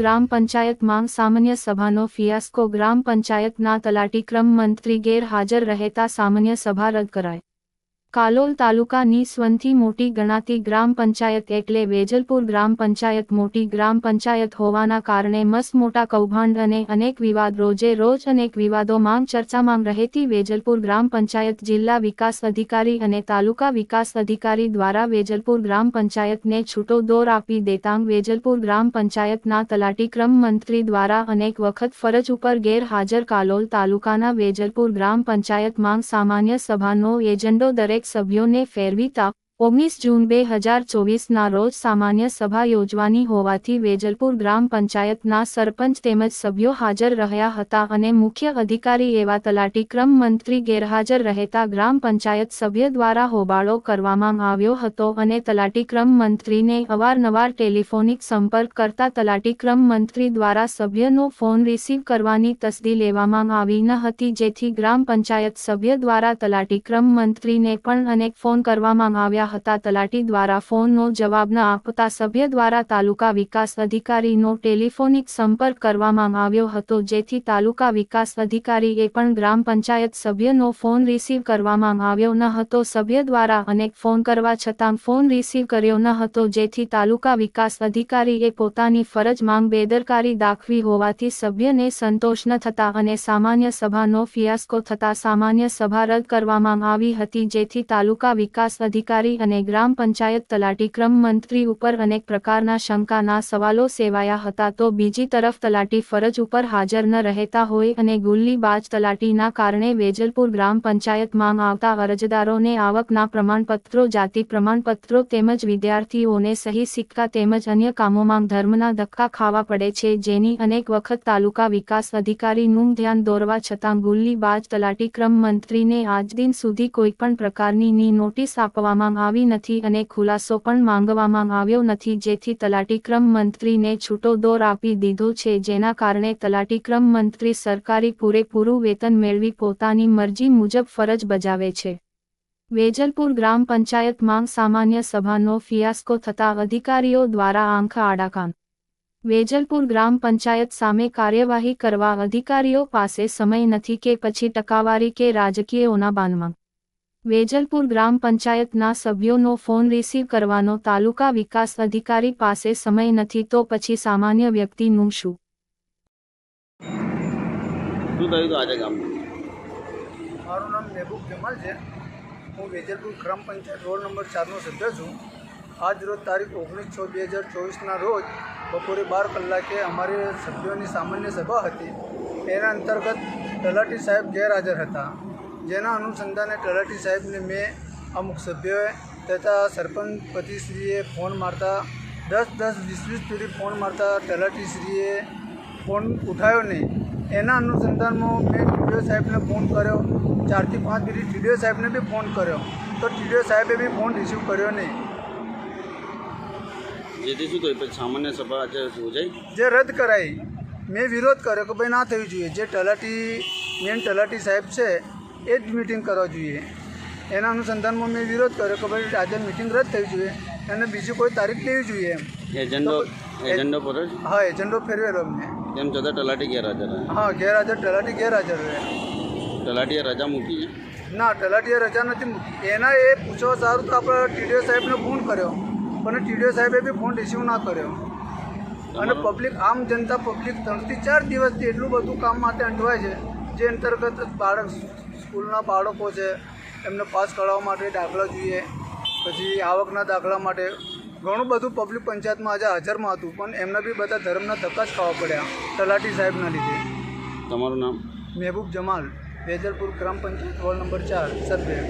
ગ્રામ પંચાયતમાં સામાન્ય સભાનો ફિયાસ્કો ગ્રામ પંચાયતના તલાટી ક્રમ મંત્રી ગેરહાજર રહેતા સામાન્ય સભા રદ કરાઈ. કાલોલ તાલુકાની સ્વંથી મોટી ગણાતી ગ્રામ પંચાયત એટલે વેજલપુર ગ્રામ પંચાયત મોટી ગ્રામ પંચાયત હોવાના કારણે મસ્ત મોટા કૌભાંડ અને અનેક વિવાદ રોજે રોજ અનેક વિવાદો માંગ ચર્ચામાં રહેતી વેજલપુર ગ્રામ પંચાયત જિલ્લા વિકાસ અધિકારી અને તાલુકા વિકાસ અધિકારી દ્વારા વેજલપુર ગ્રામ પંચાયતને છૂટો દોર આપી દેતાંગ વેજલપુર ગ્રામ પંચાયતના તલાટી ક્રમ મંત્રી દ્વારા અનેક વખત ફરજ ઉપર ગેરહાજર કાલોલ તાલુકાના વેજલપુર ગ્રામ પંચાયતમાં સામાન્ય સભાનો એજન્ડો દરેક સભ્યોને ફેરવીતા ઓગણીસ જૂન બે હજાર ચોવીસના રોજ સામાન્ય સભા યોજવાની હોવાથી વેજલપુર ગ્રામ પંચાયતના સરપંચ તેમજ સભ્યો હાજર રહ્યા હતા અને મુખ્ય અધિકારી એવા તલાટી ક્રમ મંત્રી ગેરહાજર રહેતા ગ્રામ પંચાયત સભ્ય દ્વારા હોબાળો કરવામાં આવ્યો હતો અને તલાટી ક્રમ મંત્રીને અવારનવાર ટેલિફોનિક સંપર્ક કરતા તલાટી ક્રમ મંત્રી દ્વારા સભ્યનો ફોન રિસીવ કરવાની તસદી લેવામાં આવી ન હતી જેથી ગ્રામ પંચાયત સભ્ય દ્વારા તલાટી ક્રમ મંત્રીને પણ અનેક ફોન કરવામાં આવ્યા હતા તલાટી દ્વારા ફોનનો જવાબ ન આપતા સભ્ય દ્વારા તાલુકા વિકાસ અધિકારીનો ટેલિફોનિક સંપર્ક કરવામાં આવ્યો હતો, જેથી તાલુકા વિકાસ અધિકારીએ પણ ગ્રામ પંચાયત સભ્યનો ફોન રિસીવ કરવામાં આવ્યો ન હતો. સભ્ય દ્વારા અનેક ફોન કરવા છતાં ફોન રિસીવ કર્યો ન હતો, જેથી તાલુકા વિકાસ અધિકારીએ પોતાની ફરજ માંગ બેદરકારી દાખવી હોવાથી સભ્યને સંતોષ ન થતા અને સામાન્ય સભાનો ફિયાસ્કો થતા સામાન્ય સભા રદ કરવામાં આવી હતી, જેથી તાલુકા વિકાસ અધિકારી અને ગ્રામ પંચાયત તલાટી ક્રમ મંત્રી ઉપર અનેક પ્રકારના શંકાના સવાલો સેવાયા હતા તો બીજી તરફ તલાટી ફરજ ઉપર હાજર ન રહેતા હોય અને ગુલ્લીબાજ તલાટીના કારણે વેજલપુર ગ્રામ પંચાયતમાં આવતા અરજદારોને આવકના પ્રમાણપત્રો, જાતિ પ્રમાણપત્રો તેમજ વિદ્યાર્થીઓને સહી સિક્કા તેમજ અન્ય કામોમાં ધર્મના ધક્કા ખાવા પડે છે. જેની અનેક વખત તાલુકા વિકાસ અધિકારીનું ધ્યાન દોરવા છતાં ગુલ્લીબાજ તલાટી ક્રમ મંત્રીને આજ દિન સુધી કોઈપણ પ્રકારની નોટિસ આપવામાં આવી નથી અને ખુલાસો પણ માંગવામાં આવ્યો નથી. જેથી તલાટીક્રમ મંત્રીને છૂટો દોર આપી દીધો છે, જેના કારણે તલાટીક્રમ મંત્રી સરકારી પૂરેપૂરું વેતન મેળવી પોતાની મરજી મુજબ ફરજ બજાવે છે. વેજલપુર ગ્રામ પંચાયતમાં સામાન્ય સભાનો ફિયાસ્કો થતા અધિકારીઓ દ્વારા આંખ આડાકાન. વેજલપુર ગ્રામ પંચાયત સામે કાર્યવાહી કરવા અધિકારીઓ પાસે સમય નથી કે પછી ટકાવારી કે રાજકીયોના બાનમાં વેજલપુર ગ્રામ પંચાયતના સભ્યોનો ફોન રિસીવ કરવાનો તાલુકા વિકાસ અધિકારી પાસે સમય નથી તો પછી સામાન્ય વ્યક્તિનું શું? શું થયું આજે ગામમાં મારું નામ મહેબૂબ જમાલ છે. હું વેજલપુર ગ્રામ પંચાયત રોડ નંબર ચારનો સભ્ય છું. આજ રોજ તારીખ ઓગણીસ છ બે હજાર ચોવીસના રોજ બપોરે બાર કલાકે અમારી સભ્યોની સામાન્ય સભા હતી. એના અંતર્ગત તલાટી સાહેબ ગેરહાજર હતા. જેના અનુસંધાને તલાટી સાહેબને મેં અમુક સભ્યોએ તથા સરપંચ પતિશ્રીએ ફોન મારતા દસ દસ વીસ વીસ સુધી ફોન મારતા તલાટીશ્રીએ ફોન ઉઠાવ્યો નહીં. એના અનુસંધાનમાં મેં ટીડીઓ સાહેબને ફોન કર્યો. ચારથી પાંચ મિનિટ ટીડીઓ સાહેબને બી ફોન કર્યો. તો ટીડીઓ સાહેબે બી ફોન રિસીવ કર્યો નહીં. જેથી શું થયું? સામાન્ય સભા યોજાઈ? જે રદ કરાઈ. મેં વિરોધ કર્યો કે ભાઈ ના થવું જોઈએ. જે તલાટી મેન તલાટી સાહેબ છે એ જ મિટિંગ કરવા જોઈએ. એના અનુસંધાનમાં મેં વિરોધ કર્યો કે ભાઈ આજે મિટિંગ રદ થવી જોઈએ. અને બીજી કોઈ તારીખ લેવી જોઈએ એમ. એજન્ડો એજન્ડો પર જ? હા એજન્ડો ફેરવેલો અમને. તેમ છતાં તલાટી ગેરહાજર હા ગેરહાજર તલાટી ગેરહાજર રહે તલાટીએ રજા મૂકી ના તલાટીએ રજા નથી મૂકી. એના એ પૂછવા સારું તો આપણે ટીડીઓ સાહેબને ફોન કર્યો. પણ ટીડીઓ સાહેબે બી ફોન રિસીવ ના કર્યો. અને પબ્લિક આમ જનતા પબ્લિક ત્રણથી ચાર દિવસથી એટલું બધું કામ માટે અંટવાય છે. જે અંતર્ગત બાળક સ્કૂલના બાળકો છે એમને પાસ કરાવવા માટે દાખલા જોઈએ. પછી આવકના દાખલા માટે ઘણું બધું પબ્લિક પંચાયતમાં આજે હાજરમાં હતું પણ એમને બી બધા ધર્મના ધક્કા જ ખાવા પડ્યા તલાટી સાહેબના લીધે. તમારું નામ? મહેબૂબ જમાલ વેજલપુર ગ્રામ પંચાયત વોર્ડ નંબર ચાર સભ્ય